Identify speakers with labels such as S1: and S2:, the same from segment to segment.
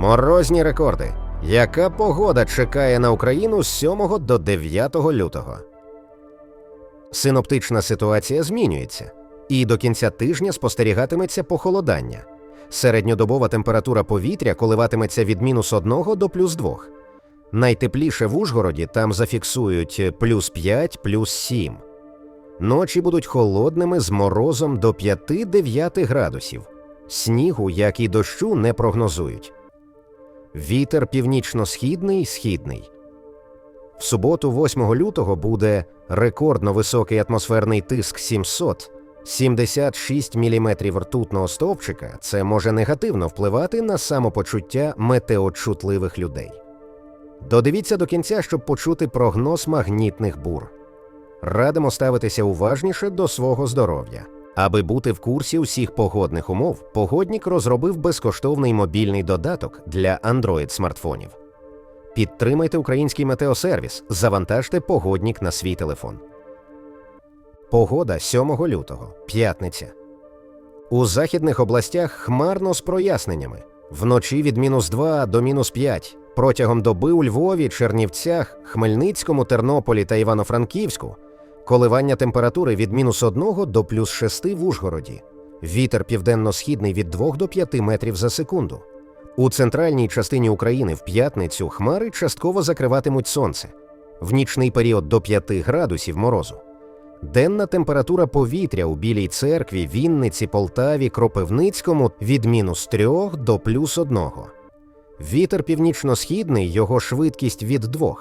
S1: Морозні рекорди. Яка погода чекає на Україну з 7 до 9 лютого? Синоптична ситуація змінюється, і до кінця тижня спостерігатиметься похолодання. Середньодобова температура повітря коливатиметься від мінус 1 до плюс 2. Найтепліше в Ужгороді там зафіксують плюс 5, плюс 7. Ночі будуть холодними з морозом до 5-9 градусів. Снігу, як і дощу, не прогнозують. Вітер північно-східний східний. В суботу, 8 лютого, буде рекордно високий атмосферний тиск 700, 76 мм ртутного стовпчика. Це може негативно впливати на самопочуття метеочутливих людей. Додивіться до кінця, щоб почути прогноз магнітних бур. Радимо ставитися уважніше до свого здоров'я. Аби бути в курсі усіх погодних умов, погоднік розробив безкоштовний мобільний додаток для Android смартфонів. Підтримайте український метеосервіс, завантажте погоднік на свій телефон. Погода 7 лютого, п'ятниця. У західних областях хмарно з проясненнями. Вночі від мінус 2 до мінус 5. Протягом доби у Львові, Чернівцях, Хмельницькому, Тернополі та Івано-Франківську коливання температури від мінус 1 до плюс 6 в Ужгороді. Вітер південно-східний від 2 до 5 метрів за секунду. У центральній частині України в п'ятницю хмари частково закриватимуть сонце. В нічний період до 5 градусів морозу. Денна температура повітря у Білій церкві, Вінниці, Полтаві, Кропивницькому від мінус 3 до плюс 1. Вітер північно-східний, його швидкість від 2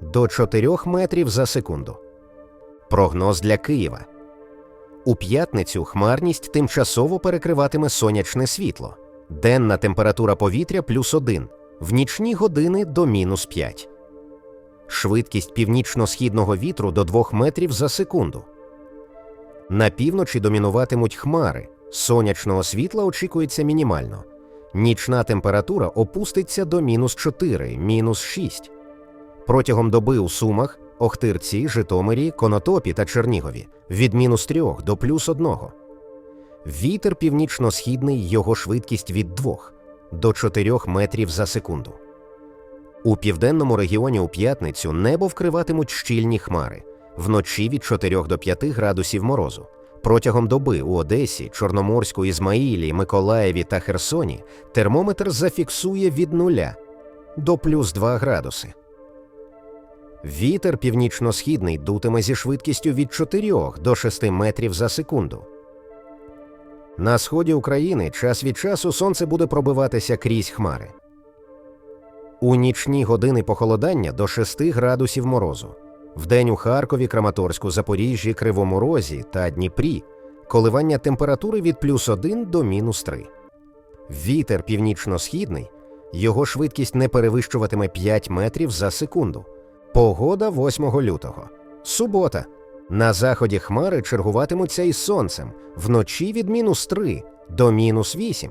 S1: до 4 метрів за секунду. Прогноз для Києва. У п'ятницю хмарність тимчасово перекриватиме сонячне світло. Денна температура повітря плюс 1, в нічні години до мінус 5. Швидкість північно-східного вітру до 2 метрів за секунду. На півночі домінуватимуть хмари. Сонячного світла очікується мінімально. Нічна температура опуститься до мінус 4, мінус 6. Протягом доби у Сумах, Охтирці, Житомирі, Конотопі та Чернігові від мінус 3 до плюс 1. Вітер північно-східний, його швидкість від 2 до 4 метрів за секунду. У південному регіоні у п'ятницю небо вкриватимуть щільні хмари, вночі від 4 до 5 градусів морозу. Протягом доби у Одесі, Чорноморську, Ізмаїлі, Миколаєві та Херсоні термометр зафіксує від 0 до плюс 2 градуси. Вітер північно-східний дутиме зі швидкістю від 4 до 6 метрів за секунду. На сході України час від часу сонце буде пробиватися крізь хмари. У нічні години похолодання до 6 градусів морозу. Вдень у Харкові, Краматорську, Запоріжжі, Кривому Розі та Дніпрі коливання температури від плюс 1 до мінус 3. Вітер північно-східний, його швидкість не перевищуватиме 5 метрів за секунду. Погода 8 лютого. Субота. На заході хмари чергуватимуться із сонцем вночі від мінус 3 до мінус 8.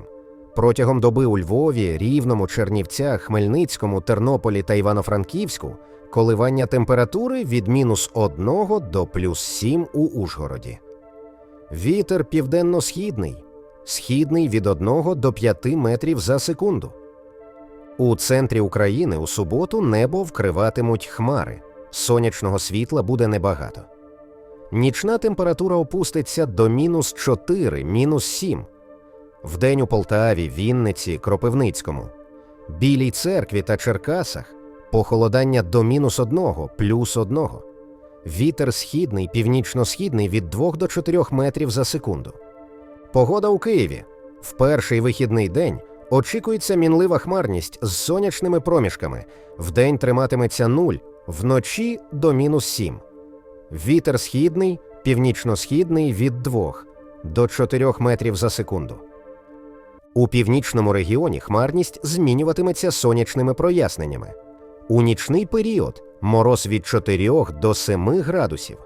S1: Протягом доби у Львові, Рівному, Чернівцях, Хмельницькому, Тернополі та Івано-Франківську коливання температури від мінус 1 до плюс 7 у Ужгороді. Вітер південно-східний, східний від 1 до 5 метрів за секунду. У центрі України у суботу небо вкриватимуть хмари, сонячного світла буде небагато. Нічна температура опуститься до мінус 4, мінус 7. Вдень у Полтаві, Вінниці, Кропивницькому, Білій церкві та Черкасах похолодання до мінус 1, плюс 1. Вітер східний, північно-східний від 2 до 4 метрів за секунду. Погода у Києві. В перший вихідний день очікується мінлива хмарність з сонячними проміжками. Вдень триматиметься 0, вночі до мінус 7. Вітер східний, північно-східний від 2 до 4 метрів за секунду. У північному регіоні хмарність змінюватиметься сонячними проясненнями. У нічний період мороз від 4 до 7 градусів.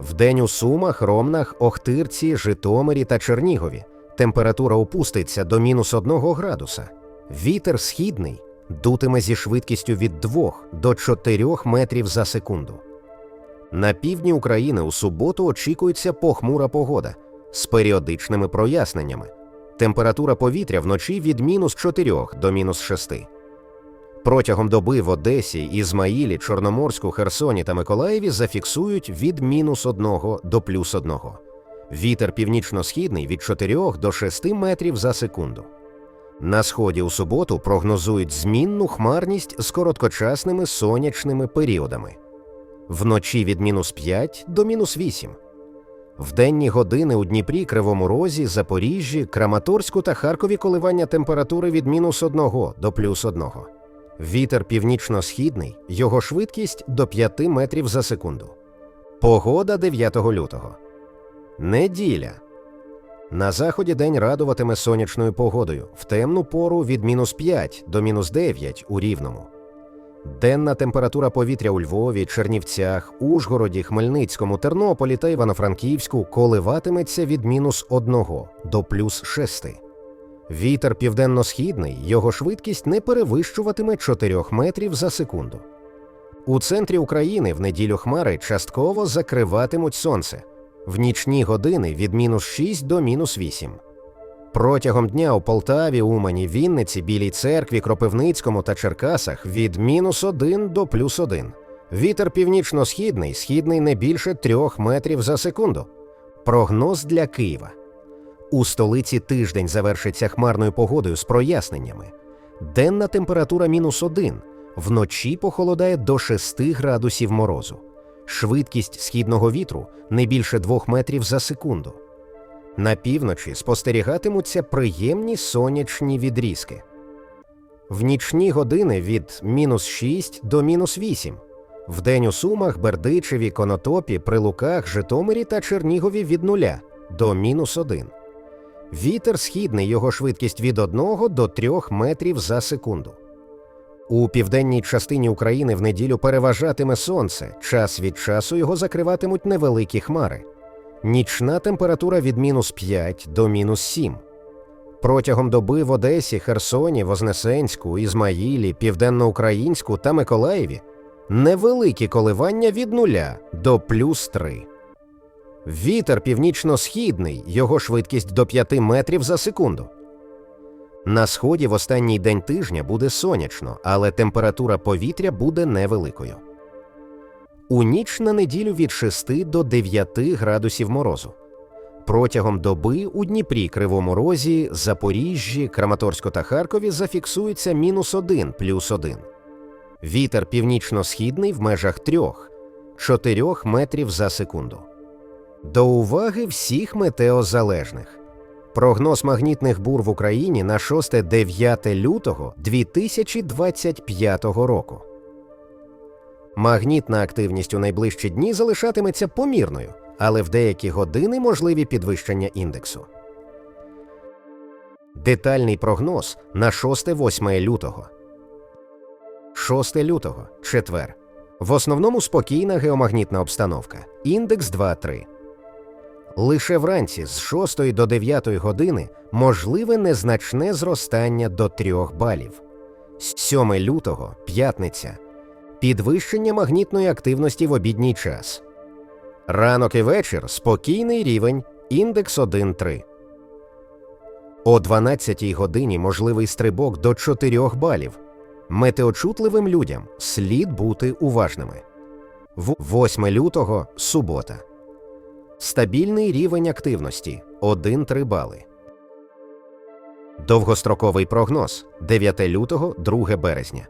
S1: Вдень у Сумах, Ромнах, Охтирці, Житомирі та Чернігові температура опуститься до мінус 1 градуса. Вітер східний дутиме зі швидкістю від 2 до 4 метрів за секунду. На півдні України у суботу очікується похмура погода з періодичними проясненнями. Температура повітря вночі від мінус 4 до мінус 6. Протягом доби в Одесі, Ізмаїлі, Чорноморську, Херсоні та Миколаєві зафіксують від мінус 1 до плюс 1. Вітер північно-східний від 4 до 6 метрів за секунду. На сході у суботу прогнозують змінну хмарність з короткочасними сонячними періодами. Вночі від мінус 5 до мінус 8. В денні години у Дніпрі, Кривому Розі, Запоріжжі, Краматорську та Харкові коливання температури від мінус 1 до плюс 1. Вітер північно-східний, його швидкість до 5 метрів за секунду. Погода 9 лютого. Неділя. На заході день радуватиме сонячною погодою в темну пору від мінус 5 до мінус 9 у рівному. Денна температура повітря у Львові, Чернівцях, Ужгороді, Хмельницькому, Тернополі та Івано-Франківську коливатиметься від мінус 1 до плюс 6. Вітер південно-східний, його швидкість не перевищуватиме 4 метрів за секунду. У центрі України в неділю хмари частково закриватимуть сонце в нічні години від мінус 6 до мінус 8. Протягом дня у Полтаві, Умані, Вінниці, Білій церкві, Кропивницькому та Черкасах від мінус 1 до плюс 1. Вітер північно-східний, східний не більше 3 метрів за секунду. Прогноз для Києва. У столиці тиждень завершиться хмарною погодою з проясненнями. Денна температура мінус 1, вночі похолодає до 6 градусів морозу. Швидкість східного вітру не більше 2 метрів за секунду. На півночі спостерігатимуться приємні сонячні відрізки. В нічні години від мінус 6 до мінус 8. Вдень у Сумах, Бердичеві, Конотопі, Прилуках, Житомирі та Чернігові від 0 до мінус 1. Вітер східний, його швидкість від 1 до 3 метрів за секунду. У південній частині України в неділю переважатиме сонце, час від часу його закриватимуть невеликі хмари. Нічна температура від мінус 5 до мінус 7. Протягом доби в Одесі, Херсоні, Вознесенську, Ізмаїлі, Південноукраїнську та Миколаєві невеликі коливання від 0 до плюс 3. Вітер північно-східний, його швидкість до 5 метрів за секунду. На сході в останній день тижня буде сонячно, але температура повітря буде невеликою. У ніч на неділю від 6 до 9 градусів морозу. Протягом доби у Дніпрі, Кривому Розі, Запоріжжі, Краматорську та Харкові зафіксується мінус 1 плюс 1. Вітер північно-східний в межах 3-4 метрів за секунду. До уваги всіх метеозалежних. Прогноз магнітних бур в Україні на 6-9 лютого 2025 року. Магнітна активність у найближчі дні залишатиметься помірною, але в деякі години можливі підвищення індексу. Детальний прогноз на 6-8 лютого. 6 лютого четвер. В основному спокійна геомагнітна обстановка. Індекс 2-3. Лише вранці з 6 до 9 години можливе незначне зростання до 3 балів. 7 лютого п'ятниця. Підвищення магнітної активності в обідній час. Ранок і вечір спокійний рівень, індекс 1-3. О 12 годині можливий стрибок до 4 балів. Метеочутливим людям слід бути уважними. В 8 лютого субота. Стабільний рівень активності 1-3 бали. Довгостроковий прогноз 9 лютого 2 березня.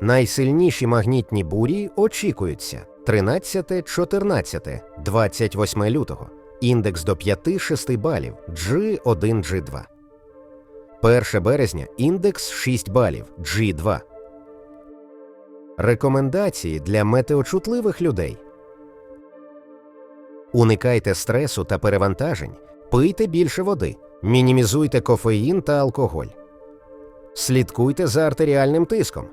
S1: Найсильніші магнітні бурі очікуються 13, 14, 28 лютого. Індекс до 5-6 балів G1, G2. 1 березня індекс 6 балів G2. Рекомендації для метеочутливих людей. Уникайте стресу та перевантажень, пийте більше води, мінімізуйте кофеїн та алкоголь. Слідкуйте за артеріальним тиском,